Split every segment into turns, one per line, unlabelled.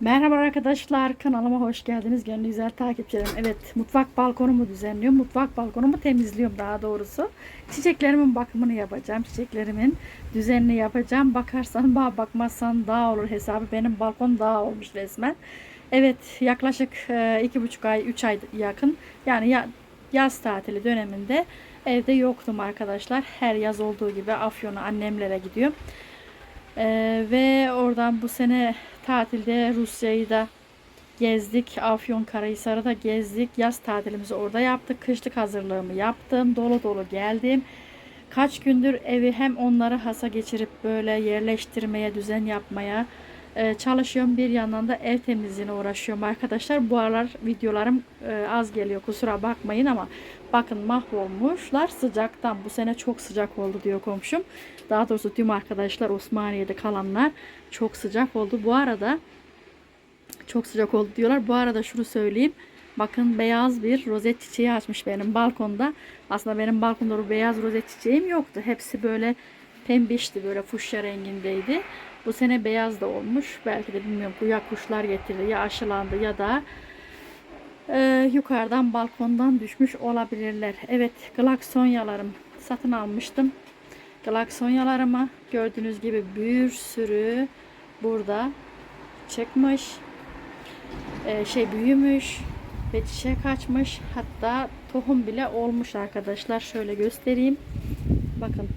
Merhaba arkadaşlar kanalıma hoş geldiniz gönlü güzel takipçilerim. Evet mutfak balkonumu düzenliyorum. Mutfak balkonumu temizliyorum daha doğrusu. Çiçeklerimin bakımını yapacağım. Çiçeklerimin düzenini yapacağım. Bakarsan bağ bakmazsan dağ olur hesabı. Benim balkon dağ olmuş resmen. Evet yaklaşık e, iki buçuk ay üç ay yakın yani ya, yaz tatili döneminde evde yoktum arkadaşlar. Her yaz olduğu gibi Afyon'a annemlere gidiyorum. Ee, ve oradan bu sene tatilde Rusya'yı da gezdik. Afyonkarahisar'ı da gezdik. Yaz tatilimizi orada yaptık. Kışlık hazırlığımı yaptım. Dolu dolu geldim. Kaç gündür evi hem onları hasa geçirip böyle yerleştirmeye, düzen yapmaya e, çalışıyorum. Bir yandan da ev temizliğine uğraşıyorum arkadaşlar. Bu aralar videolarım e, az geliyor. Kusura bakmayın ama bakın mahvolmuşlar sıcaktan. Bu sene çok sıcak oldu diyor komşum. Daha doğrusu tüm arkadaşlar Osmaniye'de kalanlar çok sıcak oldu. Bu arada çok sıcak oldu diyorlar. Bu arada şunu söyleyeyim. Bakın beyaz bir rozet çiçeği açmış benim balkonda. Aslında benim balkonda beyaz rozet çiçeğim yoktu. Hepsi böyle pembişti böyle fuşya rengindeydi. Bu sene beyaz da olmuş. Belki de bilmiyorum ya kuşlar getirdi ya aşılandı ya da e, yukarıdan balkondan düşmüş olabilirler. Evet glaksonyalarım satın almıştım. Glaksonyalarıma gördüğünüz gibi bir sürü burada çıkmış. E, şey büyümüş ve çiçek açmış. Hatta tohum bile olmuş arkadaşlar. Şöyle göstereyim. Bakın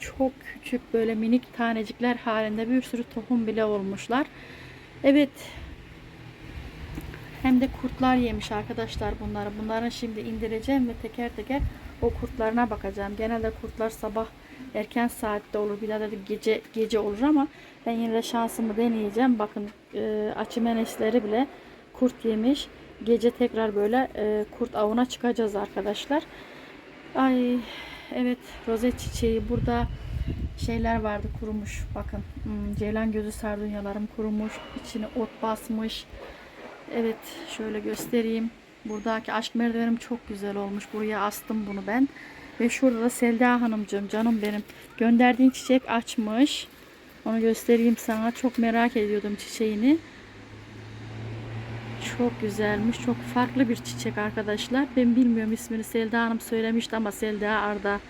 çok küçük böyle minik tanecikler halinde bir sürü tohum bile olmuşlar. Evet. Hem de kurtlar yemiş arkadaşlar bunları. Bunları şimdi indireceğim ve teker teker o kurtlarına bakacağım. Genelde kurtlar sabah erken saatte olur. Bir de gece gece olur ama ben yine de şansımı deneyeceğim. Bakın e, açımenesleri bile kurt yemiş. Gece tekrar böyle e, kurt avına çıkacağız arkadaşlar. Ay evet rozet çiçeği. Burada şeyler vardı kurumuş. Bakın hmm, ceylan gözü sardunyalarım kurumuş içine ot basmış. Evet şöyle göstereyim. Buradaki aşk merdivenim çok güzel olmuş. Buraya astım bunu ben. Ve şurada da Selda Hanımcığım canım benim gönderdiğin çiçek açmış. Onu göstereyim sana. Çok merak ediyordum çiçeğini çok güzelmiş. Çok farklı bir çiçek arkadaşlar. Ben bilmiyorum ismini. Selda Hanım söylemişti ama Selda Arda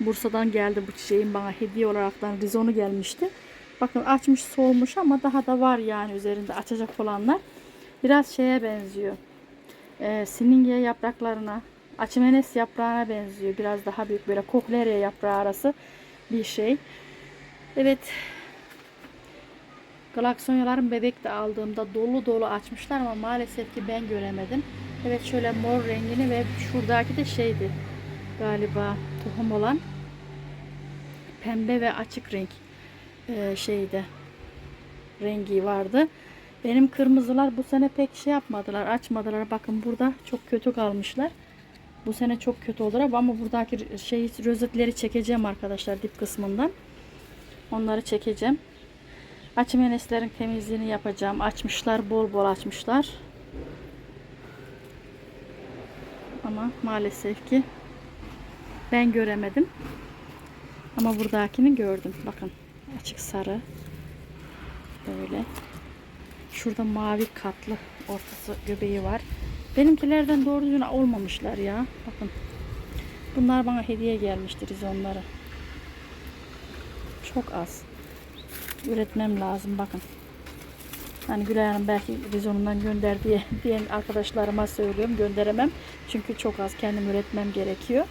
Bursa'dan geldi bu çiçeğin bana hediye olaraktan rizonu gelmişti. Bakın açmış solmuş ama daha da var yani üzerinde açacak olanlar. Biraz şeye benziyor. Ee, sininge yapraklarına, açımenes yaprağına benziyor. Biraz daha büyük böyle kohlerya yaprağı arası bir şey. Evet Glaksonyaların bebek de aldığımda dolu dolu açmışlar ama maalesef ki ben göremedim. Evet şöyle mor rengini ve şuradaki de şeydi galiba tohum olan pembe ve açık renk e, şeyde rengi vardı. Benim kırmızılar bu sene pek şey yapmadılar, açmadılar. Bakın burada çok kötü kalmışlar. Bu sene çok kötü olur ama buradaki şey rozetleri çekeceğim arkadaşlar dip kısmından. Onları çekeceğim. Açımeneslerin temizliğini yapacağım. Açmışlar, bol bol açmışlar. Ama maalesef ki ben göremedim. Ama buradakini gördüm. Bakın açık sarı. Böyle. Şurada mavi katlı ortası göbeği var. Benimkilerden doğru düzgün olmamışlar ya. Bakın. Bunlar bana hediye gelmiştir onları. Çok az üretmem lazım bakın. Hani Gülay Hanım belki vizyonundan gönder diye diyen arkadaşlarıma söylüyorum. Gönderemem. Çünkü çok az kendim üretmem gerekiyor.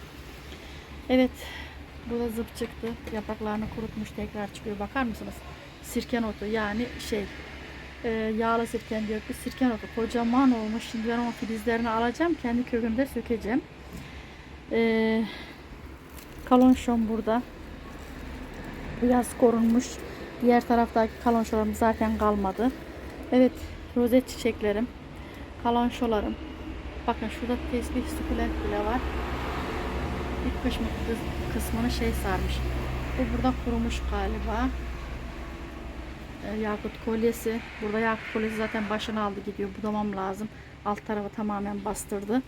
Evet. Bu da zıp çıktı. Yapraklarını kurutmuş tekrar çıkıyor. Bakar mısınız? Sirken otu yani şey e, yağlı sirken diyor ki sirken otu kocaman olmuş. Şimdi ben o filizlerini alacağım. Kendi kökümde sökeceğim. E, kalonşon burada. Biraz korunmuş. Diğer taraftaki kalonşolarım zaten kalmadı. Evet rozet çiçeklerim. Kalonşolarım. Bakın şurada tesbih sukulent bile var. İlk kış kısmını şey sarmış. Bu burada kurumuş galiba. Ee, yakut kolyesi. Burada yakut kolyesi zaten başını aldı gidiyor. Budamam lazım. Alt tarafı tamamen bastırdı.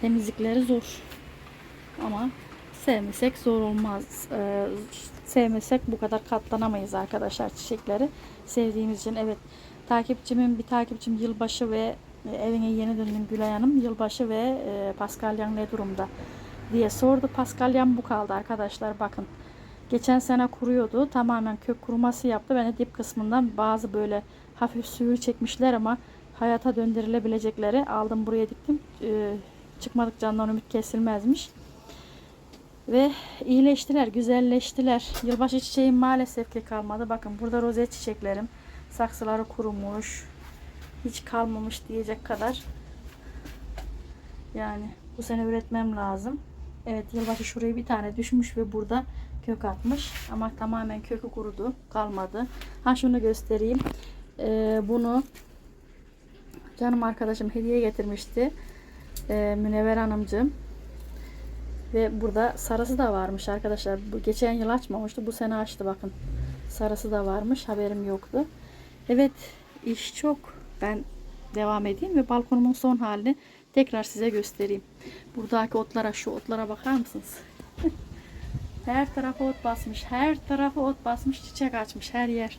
Temizlikleri zor. Ama sevmesek zor olmaz. Ee, sevmesek bu kadar katlanamayız arkadaşlar çiçekleri. Sevdiğimiz için evet takipçimin bir takipçim yılbaşı ve e, evine yeni döndüm Gülay Hanım. Yılbaşı ve e, Paskalyan ne durumda diye sordu. Paskalyan bu kaldı arkadaşlar bakın. Geçen sene kuruyordu. Tamamen kök kuruması yaptı. Ben de dip kısmından bazı böyle hafif suyu çekmişler ama hayata döndürülebilecekleri aldım buraya diktim. Ee, çıkmadık candan ümit kesilmezmiş. Ve iyileştiler, güzelleştiler. Yılbaşı çiçeğim maalesef ki kalmadı. Bakın burada rozet çiçeklerim. Saksıları kurumuş. Hiç kalmamış diyecek kadar. Yani bu sene üretmem lazım. Evet yılbaşı şuraya bir tane düşmüş ve burada kök atmış. Ama tamamen kökü kurudu. Kalmadı. Ha şunu göstereyim. Ee, bunu canım arkadaşım hediye getirmişti. Ee, Münevver Hanımcığım. Ve burada sarısı da varmış arkadaşlar. Bu geçen yıl açmamıştı. Bu sene açtı bakın. Sarısı da varmış. Haberim yoktu. Evet iş çok. Ben devam edeyim ve balkonumun son halini tekrar size göstereyim. Buradaki otlara şu otlara bakar mısınız? her tarafı ot basmış. Her tarafı ot basmış. Çiçek açmış her yer.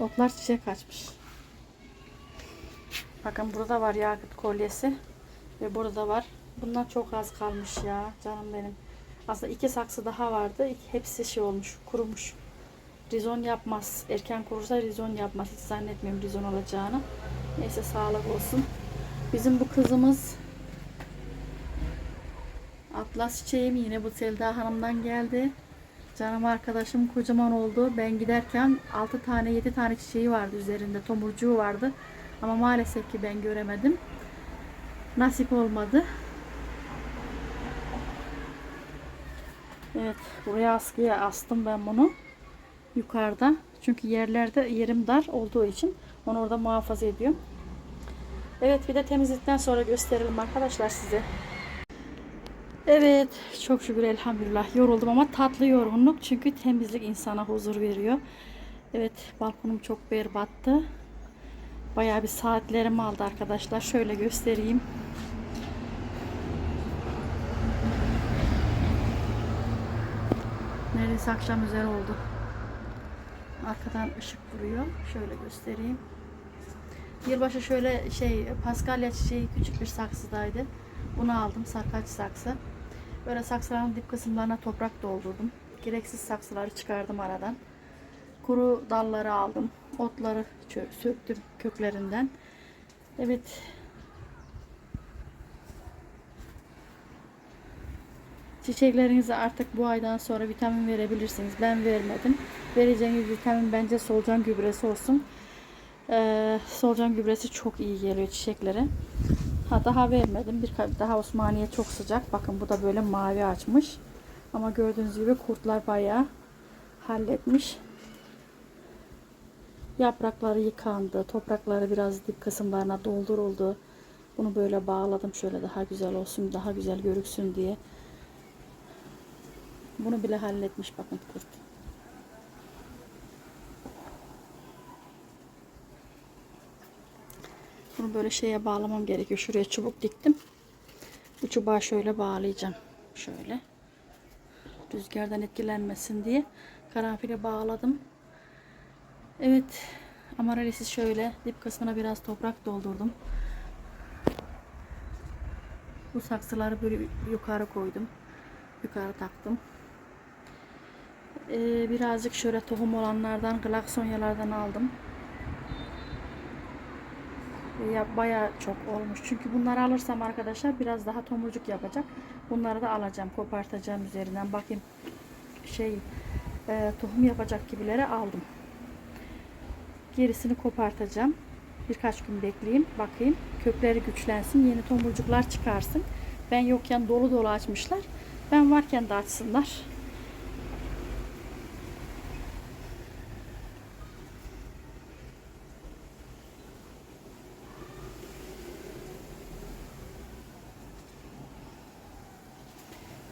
Otlar çiçek açmış. Bakın burada var yakıt kolyesi. Ve burada var. Bundan çok az kalmış ya canım benim. Aslında iki saksı daha vardı. Hepsi şey olmuş, kurumuş. Rizon yapmaz. Erken kurursa rizon yapmaz. Hiç zannetmiyorum rizon olacağını. Neyse sağlık olsun. Bizim bu kızımız Atlas çiçeğim yine bu Selda Hanım'dan geldi. Canım arkadaşım kocaman oldu. Ben giderken 6 tane 7 tane çiçeği vardı üzerinde. Tomurcuğu vardı. Ama maalesef ki ben göremedim. Nasip olmadı. Evet buraya askıya astım ben bunu. Yukarıda. Çünkü yerlerde yerim dar olduğu için onu orada muhafaza ediyorum. Evet bir de temizlikten sonra gösterelim arkadaşlar size. Evet çok şükür elhamdülillah yoruldum ama tatlı yorgunluk çünkü temizlik insana huzur veriyor. Evet balkonum çok berbattı. Bayağı bir saatlerimi aldı arkadaşlar. Şöyle göstereyim. Neredeyse akşam üzeri oldu. Arkadan ışık vuruyor. Şöyle göstereyim. Yılbaşı şöyle şey paskalya çiçeği küçük bir saksıdaydı. Bunu aldım sarkaç saksı. Böyle saksıların dip kısımlarına toprak doldurdum. Gereksiz saksıları çıkardım aradan. Kuru dalları aldım. Otları söktüm köklerinden. Evet. Çiçeklerinize artık bu aydan sonra vitamin verebilirsiniz. Ben vermedim. Vereceğiniz vitamin bence solucan gübresi olsun. Ee, solucan gübresi çok iyi geliyor çiçeklere. Ha daha vermedim. Bir daha Osmaniye çok sıcak. Bakın bu da böyle mavi açmış. Ama gördüğünüz gibi kurtlar bayağı halletmiş. Yaprakları yıkandı. Toprakları biraz dip kısımlarına dolduruldu. Bunu böyle bağladım şöyle daha güzel olsun, daha güzel görüksün diye. Bunu bile halletmiş bakın kurt. Bunu böyle şeye bağlamam gerekiyor. Şuraya çubuk diktim. Bu çubuğa şöyle bağlayacağım. Şöyle. Rüzgardan etkilenmesin diye karanfile bağladım. Evet. Amaralisi şöyle dip kısmına biraz toprak doldurdum. Bu saksıları böyle yukarı koydum. Yukarı taktım. Ee, birazcık şöyle tohum olanlardan, glaksonyalardan aldım. Ya bayağı çok olmuş. Çünkü bunları alırsam arkadaşlar biraz daha tomurcuk yapacak. Bunları da alacağım, kopartacağım üzerinden. Bakayım şey e, tohum yapacak gibileri aldım. Gerisini kopartacağım. Birkaç gün bekleyeyim, bakayım. Kökleri güçlensin, yeni tomurcuklar çıkarsın. Ben yokken dolu dolu açmışlar. Ben varken de açsınlar.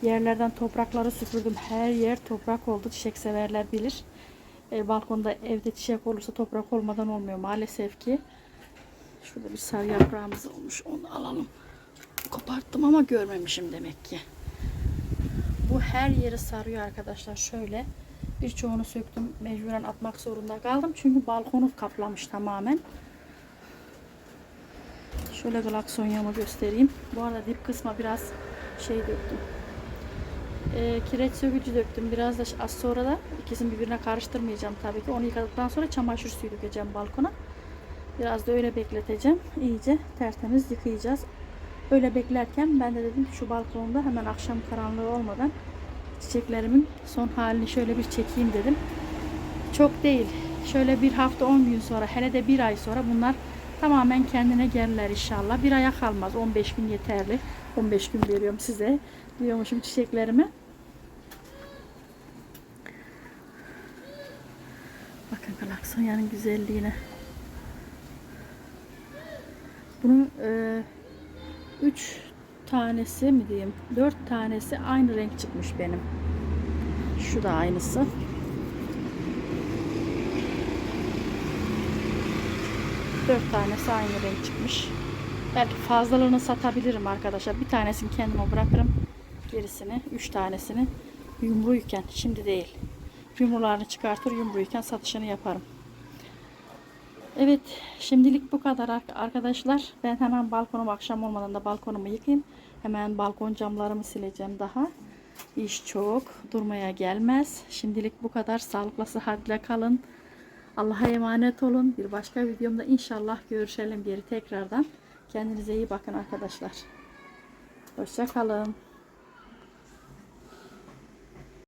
Yerlerden toprakları süpürdüm. Her yer toprak oldu. Çiçek severler bilir. E, balkonda evde çiçek olursa toprak olmadan olmuyor maalesef ki. Şurada bir sarı yaprağımız olmuş. Onu alalım. Koparttım ama görmemişim demek ki. Bu her yeri sarıyor arkadaşlar. Şöyle birçoğunu söktüm. Mecburen atmak zorunda kaldım. Çünkü balkonu kaplamış tamamen. Şöyle glaksonyamı göstereyim. Bu arada dip kısma biraz şey döktüm. Ee, kireç sökücü döktüm. Biraz da az sonra da ikisini birbirine karıştırmayacağım tabii ki. Onu yıkadıktan sonra çamaşır suyu dökeceğim balkona. Biraz da öyle bekleteceğim. İyice tertemiz yıkayacağız. Öyle beklerken ben de dedim ki şu balkonda hemen akşam karanlığı olmadan çiçeklerimin son halini şöyle bir çekeyim dedim. Çok değil. Şöyle bir hafta 10 gün sonra hele de bir ay sonra bunlar tamamen kendine gelirler inşallah. Bir aya kalmaz. 15 gün yeterli. 15 gün veriyorum size. Diyormuşum çiçeklerimi. Bakın galaksonyanın güzelliğine. Bunun e, üç tanesi mi diyeyim? Dört tanesi aynı renk çıkmış benim. Şu da aynısı. Dört tanesi aynı renk çıkmış. Belki fazlalığını satabilirim arkadaşlar. Bir tanesini kendime bırakırım. Gerisini, üç tanesini yumruyken, şimdi değil. Yumrularını çıkartır, yumruyken satışını yaparım. Evet, şimdilik bu kadar ar- arkadaşlar. Ben hemen balkonumu akşam olmadan da balkonumu yıkayayım. Hemen balkon camlarımı sileceğim daha. İş çok, durmaya gelmez. Şimdilik bu kadar. Sağlıkla, sıhhatle kalın. Allah'a emanet olun. Bir başka videomda inşallah görüşelim geri tekrardan. Kendinize iyi bakın arkadaşlar. Hoşça kalın.